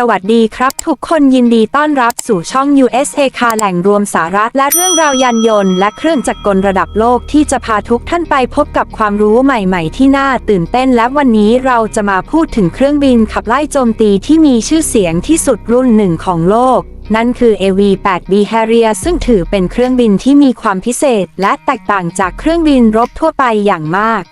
สวัสดีครับ ทุกคนยินดีต้อนรับสู่ช่อง USA คาแหล่งรวมสาระและเรื่องราวยานยนต์ และเครื่องจักรกลระดับโลกที่จะพาทุกท่านไปพบกับความรู้ใหม่ๆ ที่น่าตื่นเต้นและวันนี้เราจะมาพูดถึงเครื่องบินขับไล่โจมตีที่มีชื่อเสียงที่สุดรุ่นหนึ่งของโลก นั่นคือ AV-8B Harrier ซึ่งถือเป็นเครื่องบินที่มีความพิเศษ และแตกต่างจากเครื่องบินรบทั่วไปอย่างมาก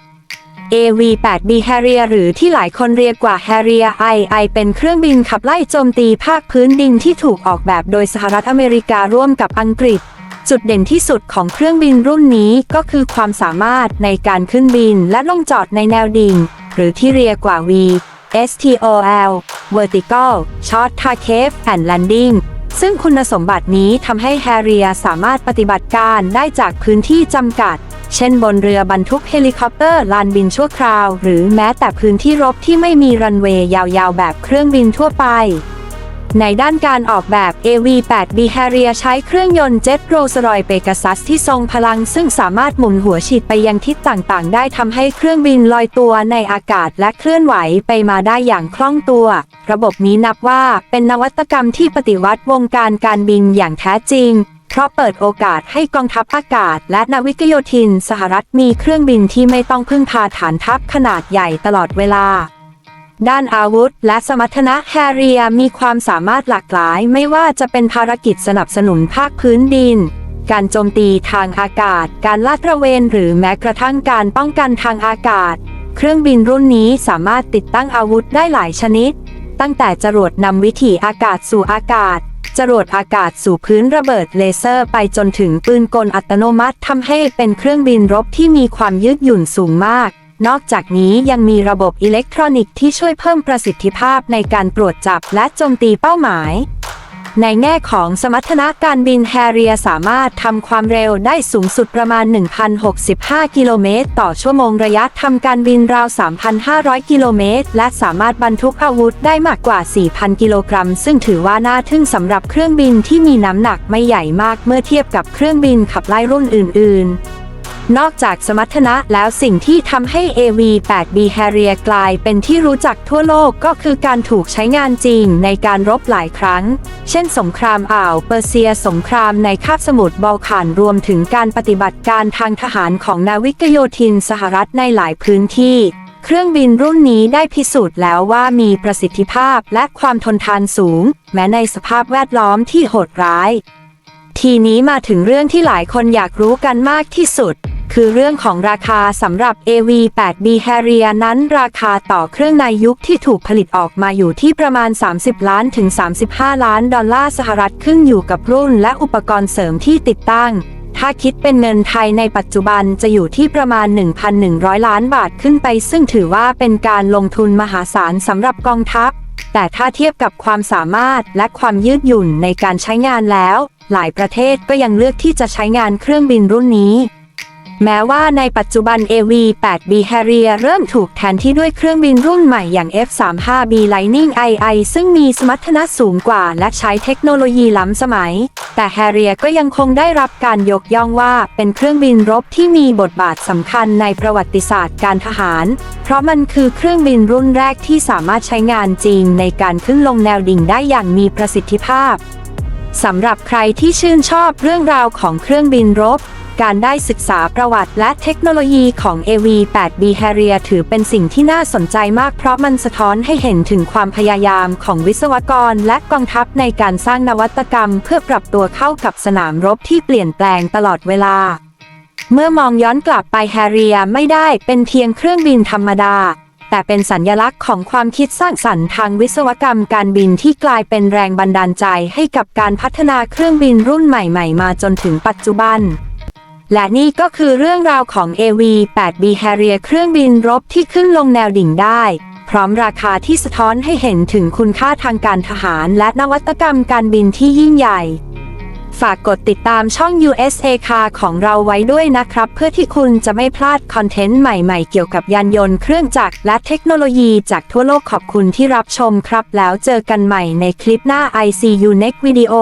AV-8B Harrier หรือที่หลายคนเรียกว่า Harrier II เป็นเครื่องบินขับไล่โจมตีภาคพื้นดินที่ถูกออกแบบโดยสหรัฐอเมริการ่วมกับอังกฤษ จุดเด่นที่สุดของเครื่องบินรุ่นนี้ก็คือความสามารถในการขึ้นบินและลงจอดในแนวดิ่ง หรือที่เรียกว่า V STOL Vertical Short Takeoff and Landing ซึ่งคุณสมบัตินี้ทำให้ Harrier สามารถปฏิบัติการได้จากพื้นที่จำกัด เช่นบนเรือบรรทุกเฮลิคอปเตอร์ลานบินชั่วคราว หรือแม้แต่พื้นที่รบที่ไม่มีรันเวย์ยาวๆ แบบเครื่องบินทั่วไป ในด้านการออกแบบ AV-8B Harrier ใช้เครื่องยนต์เจ็ตโรสรอยเปกัส s ที่ทรงพลังซึ่งสามารถหมุนหัวฉีดไปยังทิศต่างๆ ได้ทำให้เครื่องบินลอยตัวในอากาศและเคลื่อนไหวไปมาได้อย่างคล่องตัว ระบบนี้นับว่าเป็นนวัตกรรมที่ปฏิวัติวงการการบินอย่างแท้จริง ราะเปิดโอกาสให้กองทัพอากาศ และนาวิกโยธิน สหรัฐมีเครื่องบินที่ไม่ต้องพึ่งพาฐานทัพขนาดใหญ่ตลอดเวลา ด้านอาวุธ และสมรรถนะแฮร์เรียมีความสามารถหลากหลาย ไม่ว่าจะเป็นภารกิจสนับสนุนภาคพื้นดิน การโจมตีทางอากาศ การลาดตระเวนหรือแม้กระทั่งการป้องกันทางอากาศ เครื่องบินรุ่นนี้สามารถติดตั้งอาวุธได้หลายชนิด ตั้งแต่จรวดนำวิถีอากาศสู่อากาศ จรวดอากาศสู่พื้นระเบิดเลเซอร์ไปจนถึงปืนกลอัตโนมัติทำให้เป็นเครื่องบินรบที่มีความยืดหยุ่นสูงมาก นอกจากนี้ยังมีระบบอิเล็กทรอนิกส์ที่ช่วยเพิ่มประสิทธิภาพในการตรวจจับและโจมตีเป้าหมาย ในแง่ของสมรรถนะการบินแฮร์เรียสามารถทำความเร็วได้สูงสุดประมาณ 1,065 กิโลเมตร ต่อชั่วโมงระยะทำการบินราว 3,500 กิโลเมตร และสามารถบรรทุกอาวุธได้มากกว่า 4,000 กิโลกรัม ซึ่งถือว่าน่าทึ่งสำหรับเครื่องบินที่มีน้ำหนักไม่ใหญ่มากเมื่อเทียบกับเครื่องบินขับไล่รุ่นอื่น ๆ นอกจากสมรรถนะแล้วสิ่งที่ทำให้ AV-8B Harrier กลายเป็นที่รู้จักทั่วโลกก็คือการถูกใช้งานจริงในการรบหลายครั้ง เช่นสงครามอ่าวเปอร์เซียสงครามในคาบสมุทรบอลข่านรวมถึงการปฏิบัติการทางทหารของนาวิกโยธินสหรัฐในหลายพื้นที่เครื่องบินรุ่นนี้ได้พิสูจน์แล้วว่ามีประสิทธิภาพและความทนทานสูง แม้ในสภาพแวดล้อมที่โหดร้าย ทีนี้มาถึงเรื่องที่หลายคนอยากรู้กันมากที่สุด คือเรื่องของราคาสำหรับ AV-8B Harrier นั้นราคาต่อเครื่องในยุคที่ถูกผลิตออกมาอยู่ที่ประมาณ 30 ล้านถึง 35 ล้านดอลลาร์สหรัฐขึ้นอยู่กับรุ่นและอุปกรณ์เสริมที่ติดตั้ง ถ้าคิดเป็นเงินไทยในปัจจุบันจะอยู่ที่ประมาณ 1,100 ล้านบาทขึ้นไป ซึ่งถือว่าเป็นการลงทุนมหาศาลสำหรับกองทัพ แต่ถ้าเทียบกับความสามารถและความยืดหยุ่นในการใช้งานแล้ว หลายประเทศก็ยังเลือกที่จะใช้งานเครื่องบินรุ่นนี้ แม้ว่าในปัจจุบัน AV-8B Harrier เริ่มถูกแทนที่ด้วยเครื่องบินรุ่นใหม่อย่าง F-35B Lightning II ซึ่งมีสมรรถนะสูงกว่าและใช้เทคโนโลยีล้ำสมัย แต่ Harrier ก็ยังคงได้รับการยกย่องว่าเป็นเครื่องบินรบที่มีบทบาทสำคัญในประวัติศาสตร์การทหาร เพราะมันคือเครื่องบินรุ่นแรกที่สามารถใช้งานจริงในการขึ้นลงแนวดิ่งได้อย่างมีประสิทธิภาพสำหรับใครที่ชื่นชอบเรื่องราวของเครื่องบินรบ การได้ศึกษาประวัติและเทคโนโลยีของ AV-8B Harrier ถือเป็นสิ่งที่น่าสนใจมากเพราะมันสะท้อนให้เห็นถึงความพยายามของวิศวกรและกองทัพในการสร้างนวัตกรรม เพื่อปรับตัวเข้ากับสนามรบที่เปลี่ยนแปลงตลอดเวลา เมื่อมองย้อนกลับไป Harrier ไม่ได้เป็นเพียงเครื่องบินธรรมดาแต่เป็นสัญญลักษณ์ของความคิดสร้างสรรค์ทางวิศวกรรมการบินที่กลายเป็นแรงบันดาลใจให้กับการพัฒนาเครื่องบินรุ่นใหม่ ๆ มาจนถึงปัจจุบัน และนี่ก็คือเรื่องราวของ AV-8B Harrier เครื่องบินรบที่ขึ้นลงแนวดิ่งได้ พร้อมราคาที่สะท้อนให้เห็นถึงคุณค่าทางการทหาร และนวัตกรรมการบินที่ยิ่งใหญ่ ฝากกดติดตามช่อง USA Car ของเราไว้ด้วยนะครับ เพื่อที่คุณจะไม่พลาดคอนเทนต์ใหม่ๆ เกี่ยวกับยานยนต์เครื่องจักรและเทคโนโลยีจากทั่วโลกขอบคุณที่รับชมครับ แล้วเจอกันใหม่ในคลิปหน้า ICU Next Video